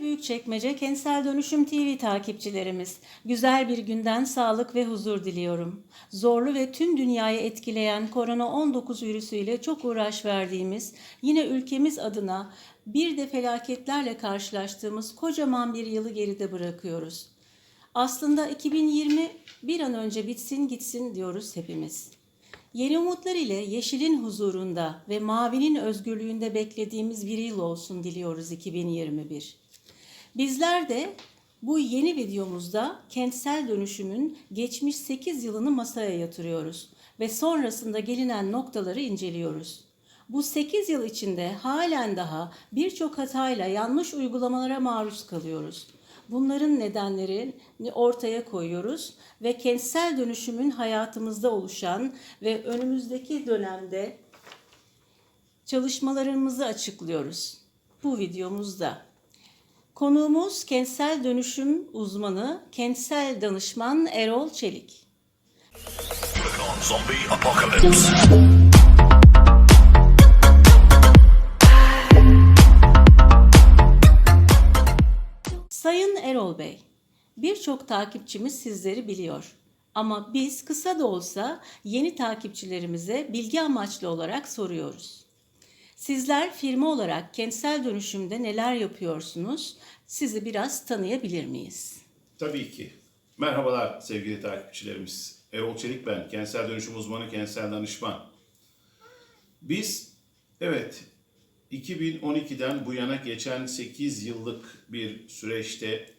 Büyükçekmece Kentsel Dönüşüm TV takipçilerimiz, güzel bir günden sağlık ve huzur diliyorum. Zorlu ve tüm dünyayı etkileyen korona-19 virüsüyle çok uğraş verdiğimiz, yine ülkemiz adına bir de felaketlerle karşılaştığımız kocaman bir yılı geride bırakıyoruz. Aslında 2020 bir an önce bitsin gitsin diyoruz hepimiz. Yeni umutlar ile yeşilin huzurunda ve mavinin özgürlüğünde beklediğimiz bir yıl olsun diliyoruz 2021. Bizler de bu yeni videomuzda kentsel dönüşümün geçmiş 8 yılını masaya yatırıyoruz ve sonrasında gelinen noktaları inceliyoruz. Bu 8 yıl içinde halen daha birçok hatayla yanlış uygulamalara maruz kalıyoruz. Bunların nedenlerini ortaya koyuyoruz ve kentsel dönüşümün hayatımızda oluşan ve önümüzdeki dönemde çalışmalarımızı açıklıyoruz bu videomuzda. Konuğumuz kentsel dönüşüm uzmanı, kentsel danışman Erol Çelik. Zombie apocalypse. Sayın Erol Bey, birçok takipçimiz sizleri biliyor. Ama biz kısa da olsa yeni takipçilerimize bilgi amaçlı olarak soruyoruz. Sizler firma olarak kentsel dönüşümde neler yapıyorsunuz? Sizi biraz tanıyabilir miyiz? Tabii ki. Merhabalar sevgili takipçilerimiz. Erol Çelik ben, kentsel dönüşüm uzmanı, kentsel danışman. Biz, evet, 2012'den bu yana geçen 8 yıllık bir süreçte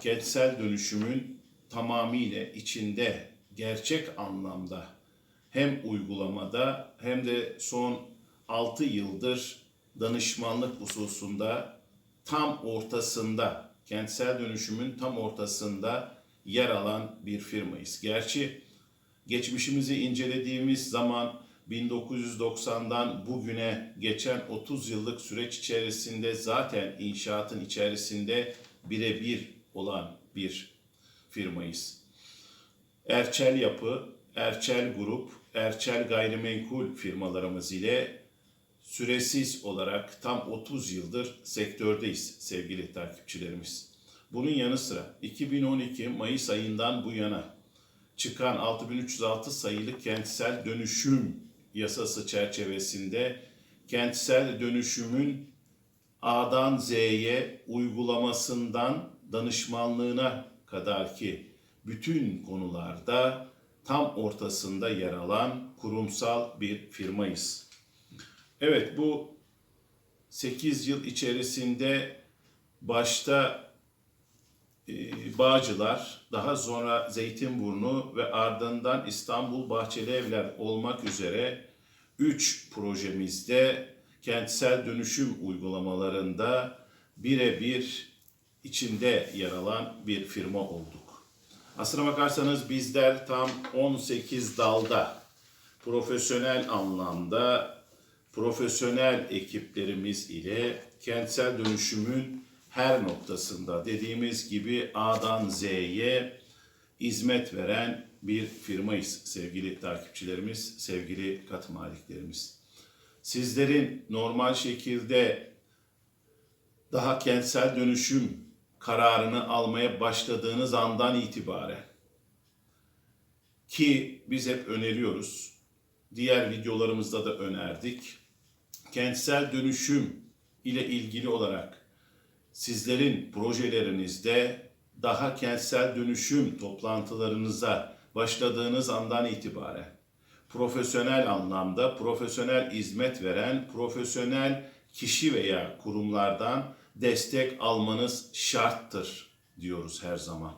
kentsel dönüşümün tamamıyla içinde gerçek anlamda hem uygulamada hem de son 6 yıldır danışmanlık hususunda tam ortasında, kentsel dönüşümün tam ortasında yer alan bir firmayız. Gerçi geçmişimizi incelediğimiz zaman 1990'dan bugüne geçen 30 yıllık süreç içerisinde zaten inşaatın içerisinde birebir olan bir firmayız. Erçel Yapı, Erçel Grup, Erçel Gayrimenkul firmalarımız ile süresiz olarak tam 30 yıldır sektördeyiz sevgili takipçilerimiz. Bunun yanı sıra 2012 Mayıs ayından bu yana çıkan 6306 sayılı kentsel dönüşüm yasası çerçevesinde kentsel dönüşümün A'dan Z'ye uygulamasından danışmanlığına kadar ki bütün konularda tam ortasında yer alan kurumsal bir firmayız. Evet bu 8 yıl içerisinde başta Bağcılar, daha sonra Zeytinburnu ve ardından İstanbul Bahçeli Evler olmak üzere 3 projemizde kentsel dönüşüm uygulamalarında birebir içinde yer alan bir firma olduk. Aslına bakarsanız bizler tam 18 dalda profesyonel anlamda profesyonel ekiplerimiz ile kentsel dönüşümün her noktasında dediğimiz gibi A'dan Z'ye hizmet veren bir firmayız sevgili takipçilerimiz, sevgili kat maliklerimiz. Sizlerin normal şekilde daha kentsel dönüşüm kararını almaya başladığınız andan itibaren ki biz hep öneriyoruz. Diğer videolarımızda da önerdik. Kentsel dönüşüm ile ilgili olarak sizlerin projelerinizde daha kentsel dönüşüm toplantılarınıza başladığınız andan itibaren profesyonel anlamda profesyonel hizmet veren profesyonel kişi veya kurumlardan destek almanız şarttır diyoruz her zaman.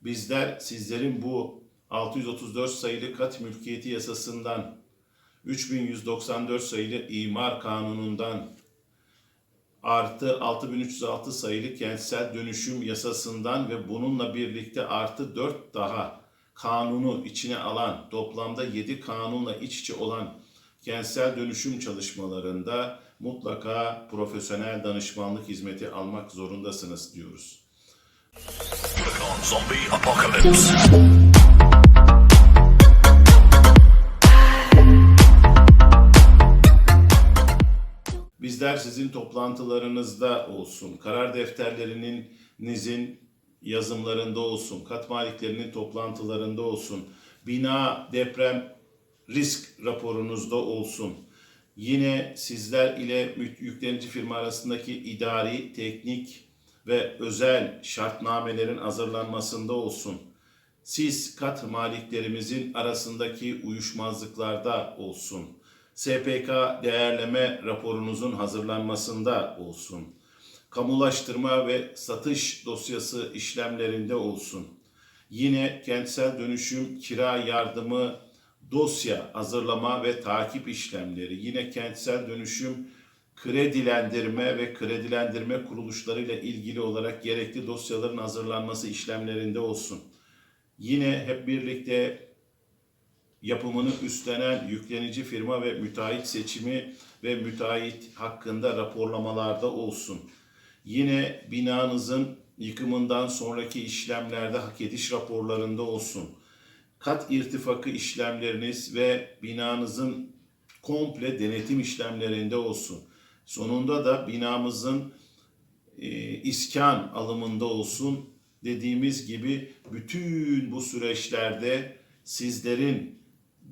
Bizler sizlerin bu 634 sayılı kat mülkiyeti yasasından 3194 sayılı imar kanunundan artı 6306 sayılı kentsel dönüşüm yasasından ve bununla birlikte artı 4 daha kanunu içine alan toplamda 7 kanunla iç içe olan kentsel dönüşüm çalışmalarında mutlaka profesyonel danışmanlık hizmeti almak zorundasınız diyoruz. Zombie Apocalypse. Bizler sizin toplantılarınızda olsun, karar defterlerinizin yazımlarında olsun, kat maliklerinin toplantılarında olsun, bina deprem risk raporunuzda olsun. Yine sizler ile yüklenici firma arasındaki idari, teknik ve özel şartnamelerin hazırlanmasında olsun. Siz kat maliklerimizin arasındaki uyuşmazlıklarda olsun. SPK değerleme raporunuzun hazırlanmasında olsun. Kamulaştırma ve satış dosyası işlemlerinde olsun. Yine kentsel dönüşüm kira yardımı dosya hazırlama ve takip işlemleri, yine kentsel dönüşüm kredilendirme ve kredilendirme kuruluşlarıyla ilgili olarak gerekli dosyaların hazırlanması işlemlerinde olsun. Yine hep birlikte yapımını üstlenen yüklenici firma ve müteahhit seçimi ve müteahhit hakkında raporlamalarda olsun. Yine binanızın yıkımından sonraki işlemlerde hak ediş raporlarında olsun. Kat irtifakı işlemleriniz ve binanızın komple denetim işlemlerinde olsun. Sonunda da binamızın e, iskan alımında olsun dediğimiz gibi bütün bu süreçlerde sizlerin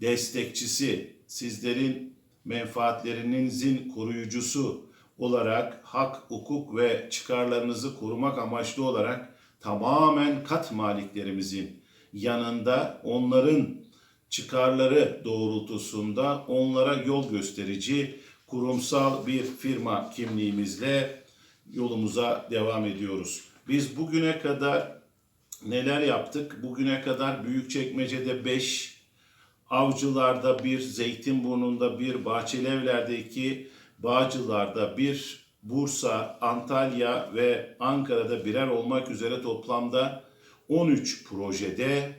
destekçisi, sizlerin menfaatlerinizin koruyucusu olarak hak, hukuk ve çıkarlarınızı korumak amaçlı olarak tamamen kat maliklerimizin yanında onların çıkarları doğrultusunda onlara yol gösterici kurumsal bir firma kimliğimizle yolumuza devam ediyoruz. Biz bugüne kadar neler yaptık? Bugüne kadar Büyükçekmece'de 5, Avcılar'da bir, Zeytinburnu'nda bir, Bahçelievler'de iki, Bağcılar'da bir, Bursa, Antalya ve Ankara'da birer olmak üzere toplamda 13 projede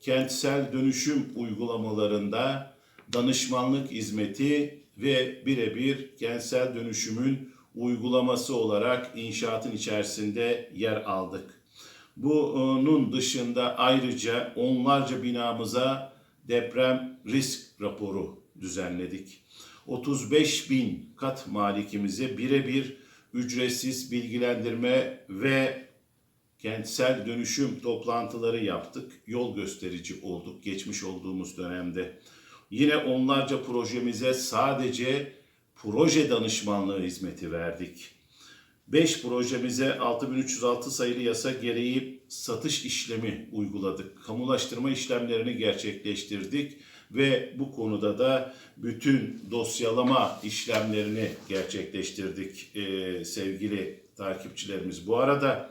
kentsel dönüşüm uygulamalarında danışmanlık hizmeti ve birebir kentsel dönüşümün uygulaması olarak inşaatın içerisinde yer aldık. Bunun dışında ayrıca onlarca binamıza deprem risk raporu düzenledik. 35 bin kat malikimize birebir ücretsiz bilgilendirme ve kentsel dönüşüm toplantıları yaptık. Yol gösterici olduk geçmiş olduğumuz dönemde. Yine onlarca projemize sadece proje danışmanlığı hizmeti verdik. 5 projemize 6306 sayılı yasa gereği satış işlemi uyguladık. Kamulaştırma işlemlerini gerçekleştirdik ve bu konuda da bütün dosyalama işlemlerini gerçekleştirdik ee, sevgili takipçilerimiz. Bu arada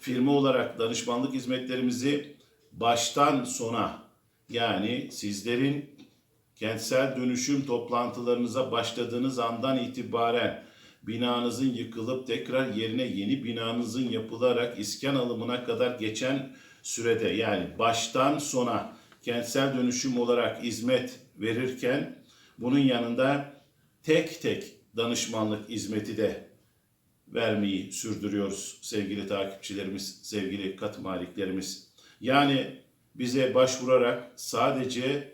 firma olarak danışmanlık hizmetlerimizi baştan sona yani sizlerin kentsel dönüşüm toplantılarınıza başladığınız andan itibaren binanızın yıkılıp tekrar yerine yeni binanızın yapılarak iskan alımına kadar geçen sürede yani baştan sona kentsel dönüşüm olarak hizmet verirken bunun yanında tek tek danışmanlık hizmeti de vermeyi sürdürüyoruz sevgili takipçilerimiz, sevgili kat maliklerimiz. Yani bize başvurarak sadece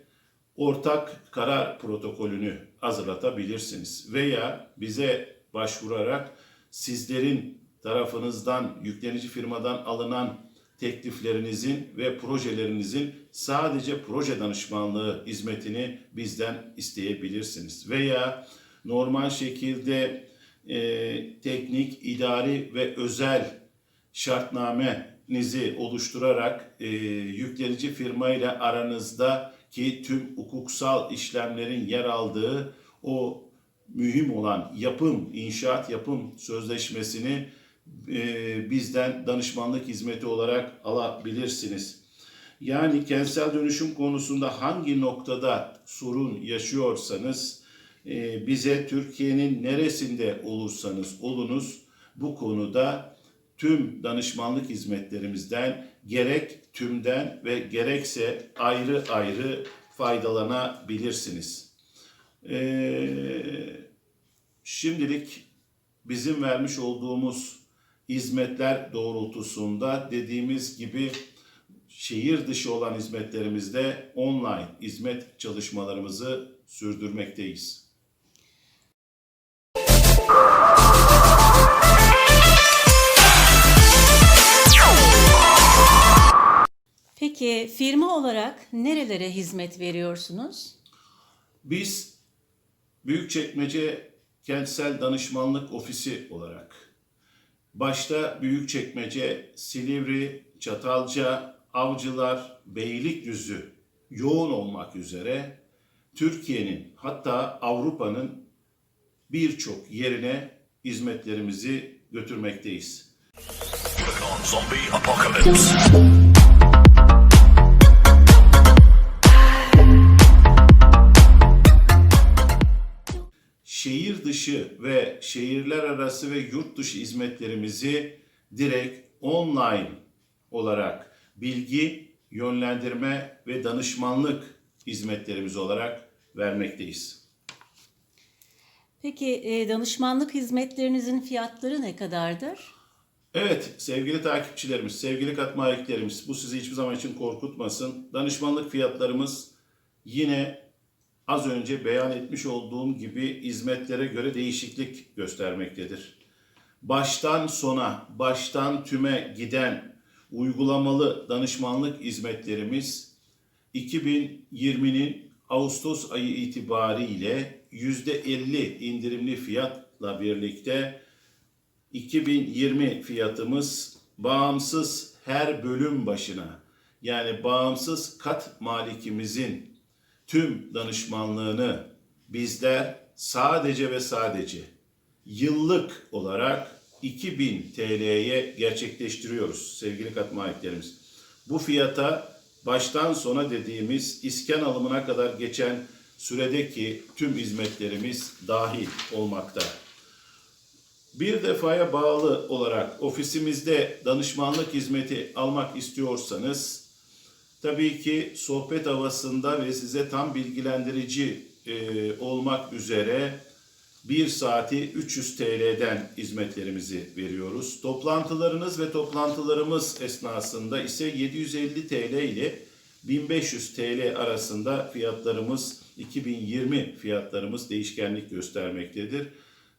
ortak karar protokolünü hazırlatabilirsiniz veya bize başvurarak sizlerin tarafınızdan yüklenici firmadan alınan tekliflerinizin ve projelerinizin sadece proje danışmanlığı hizmetini bizden isteyebilirsiniz. Veya normal şekilde e, teknik, idari ve özel şartnamenizi oluşturarak e, yüklenici firma ile aranızda ki tüm hukuksal işlemlerin yer aldığı o mühim olan yapım, inşaat yapım sözleşmesini e, bizden danışmanlık hizmeti olarak alabilirsiniz. Yani kentsel dönüşüm konusunda hangi noktada sorun yaşıyorsanız e, bize Türkiye'nin neresinde olursanız olunuz bu konuda tüm danışmanlık hizmetlerimizden gerek tümden ve gerekse ayrı ayrı faydalanabilirsiniz. Ee, şimdilik bizim vermiş olduğumuz hizmetler doğrultusunda dediğimiz gibi şehir dışı olan hizmetlerimizde online hizmet çalışmalarımızı sürdürmekteyiz. Peki firma olarak nerelere hizmet veriyorsunuz? Biz Büyükçekmece Kentsel Danışmanlık Ofisi olarak başta Büyükçekmece, Silivri, Çatalca, Avcılar, Beylikdüzü yoğun olmak üzere Türkiye'nin hatta Avrupa'nın birçok yerine hizmetlerimizi götürmekteyiz. Zombie Apocalypse. Şehir dışı ve şehirler arası ve yurt dışı hizmetlerimizi direkt online olarak bilgi, yönlendirme ve danışmanlık hizmetlerimiz olarak vermekteyiz. Peki e, danışmanlık hizmetlerinizin fiyatları ne kadardır? Evet sevgili takipçilerimiz, sevgili katma bu sizi hiçbir zaman için korkutmasın. Danışmanlık fiyatlarımız yine az önce beyan etmiş olduğum gibi hizmetlere göre değişiklik göstermektedir. Baştan sona, baştan tüme giden uygulamalı danışmanlık hizmetlerimiz 2020'nin Ağustos ayı itibariyle %50 indirimli fiyatla birlikte 2020 fiyatımız bağımsız her bölüm başına yani bağımsız kat malikimizin tüm danışmanlığını bizler sadece ve sadece yıllık olarak 2000 TL'ye gerçekleştiriyoruz sevgili kat maliklerimiz. Bu fiyata baştan sona dediğimiz iskan alımına kadar geçen süredeki tüm hizmetlerimiz dahil olmakta. Bir defaya bağlı olarak ofisimizde danışmanlık hizmeti almak istiyorsanız tabii ki sohbet havasında ve size tam bilgilendirici e, olmak üzere bir saati 300 TL'den hizmetlerimizi veriyoruz. Toplantılarınız ve toplantılarımız esnasında ise 750 TL ile 1500 TL arasında fiyatlarımız 2020 fiyatlarımız değişkenlik göstermektedir.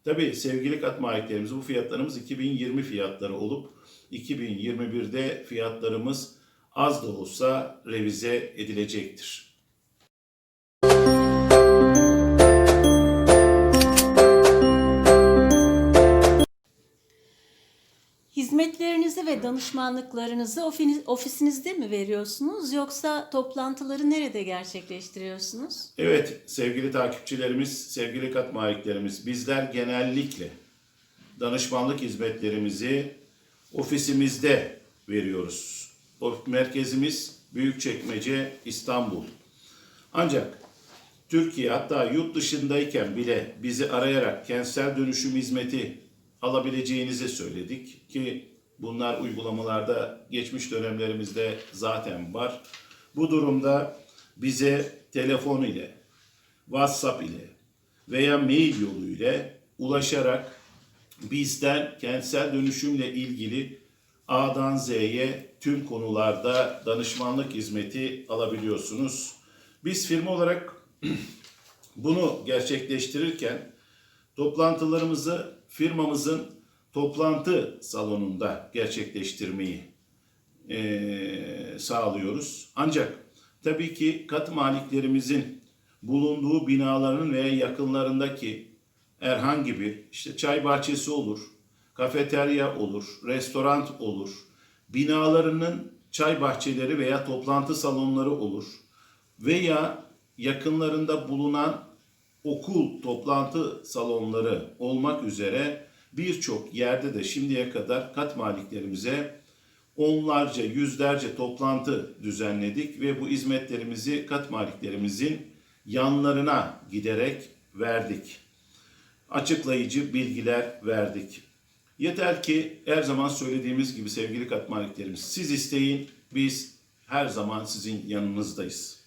Tabii sevgili kat maliklerimiz bu fiyatlarımız 2020 fiyatları olup 2021'de fiyatlarımız az da olsa revize edilecektir. Hizmetlerinizi ve danışmanlıklarınızı ofisinizde mi veriyorsunuz yoksa toplantıları nerede gerçekleştiriyorsunuz? Evet sevgili takipçilerimiz, sevgili kat maliklerimiz bizler genellikle danışmanlık hizmetlerimizi ofisimizde veriyoruz. Merkezimiz Büyükçekmece, İstanbul. Ancak Türkiye hatta yurt dışındayken bile bizi arayarak kentsel dönüşüm hizmeti alabileceğinizi söyledik ki bunlar uygulamalarda geçmiş dönemlerimizde zaten var. Bu durumda bize telefon ile, WhatsApp ile veya mail yolu ile ulaşarak bizden kentsel dönüşümle ilgili A'dan Z'ye tüm konularda danışmanlık hizmeti alabiliyorsunuz. Biz firma olarak bunu gerçekleştirirken toplantılarımızı firmamızın toplantı salonunda gerçekleştirmeyi eee, sağlıyoruz. Ancak tabii ki kat maliklerimizin bulunduğu binaların veya yakınlarındaki herhangi bir işte çay bahçesi olur, kafeterya olur, restoran olur, binalarının çay bahçeleri veya toplantı salonları olur veya yakınlarında bulunan okul toplantı salonları olmak üzere birçok yerde de şimdiye kadar kat maliklerimize onlarca, yüzlerce toplantı düzenledik ve bu hizmetlerimizi kat maliklerimizin yanlarına giderek verdik. Açıklayıcı bilgiler verdik. Yeter ki her zaman söylediğimiz gibi sevgili kat maliklerimiz siz isteyin biz her zaman sizin yanınızdayız.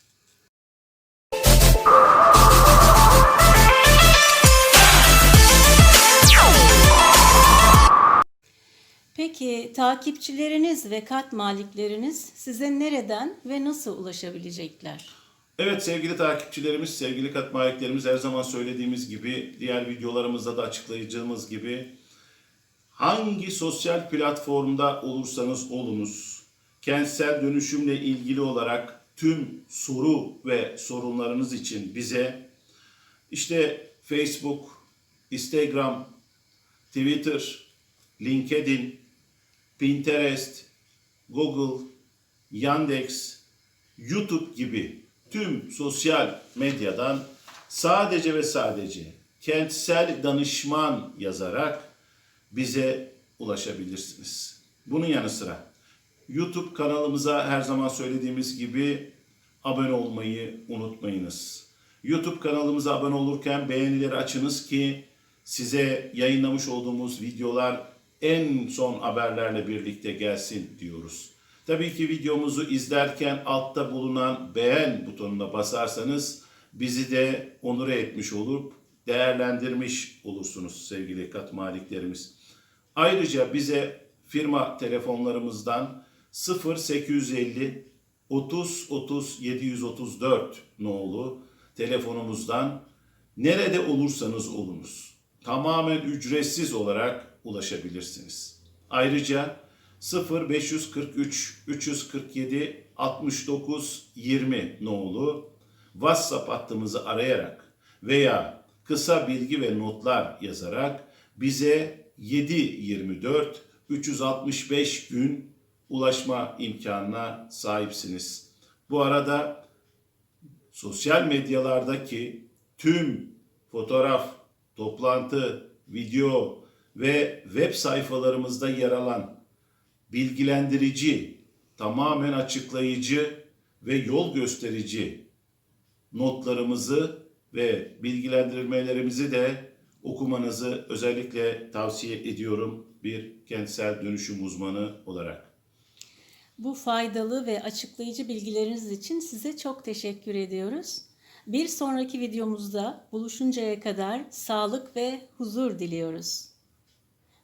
Peki takipçileriniz ve kat malikleriniz size nereden ve nasıl ulaşabilecekler? Evet sevgili takipçilerimiz, sevgili katma ayetlerimiz her zaman söylediğimiz gibi, diğer videolarımızda da açıklayacağımız gibi hangi sosyal platformda olursanız olunuz, kentsel dönüşümle ilgili olarak tüm soru ve sorunlarınız için bize işte Facebook, Instagram, Twitter, LinkedIn, Pinterest, Google, Yandex, YouTube gibi tüm sosyal medyadan sadece ve sadece kentsel danışman yazarak bize ulaşabilirsiniz. Bunun yanı sıra YouTube kanalımıza her zaman söylediğimiz gibi abone olmayı unutmayınız. YouTube kanalımıza abone olurken beğenileri açınız ki size yayınlamış olduğumuz videolar en son haberlerle birlikte gelsin diyoruz. Tabii ki videomuzu izlerken altta bulunan beğen butonuna basarsanız bizi de onur etmiş olup değerlendirmiş olursunuz sevgili kat maliklerimiz. Ayrıca bize firma telefonlarımızdan 0850 30 30 734 nolu telefonumuzdan nerede olursanız olunuz tamamen ücretsiz olarak ulaşabilirsiniz. Ayrıca 0543 347 69 20 nolu WhatsApp hattımızı arayarak veya kısa bilgi ve notlar yazarak bize 7-24 365 gün ulaşma imkanına sahipsiniz. Bu arada sosyal medyalardaki tüm fotoğraf, toplantı, video ve web sayfalarımızda yer alan bilgilendirici, tamamen açıklayıcı ve yol gösterici notlarımızı ve bilgilendirmelerimizi de okumanızı özellikle tavsiye ediyorum bir kentsel dönüşüm uzmanı olarak. Bu faydalı ve açıklayıcı bilgileriniz için size çok teşekkür ediyoruz. Bir sonraki videomuzda buluşuncaya kadar sağlık ve huzur diliyoruz.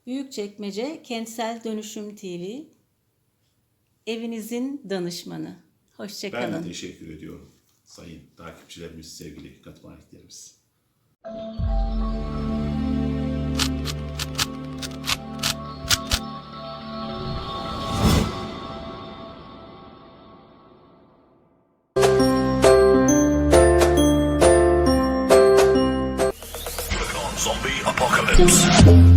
Büyükçekmece Kentsel Dönüşüm TV evinizin danışmanı. Ben Hoşçakalın. de teşekkür ediyorum sayın takipçilerimiz, sevgili katmaniklerimiz. Click on Zombie Apocalypse.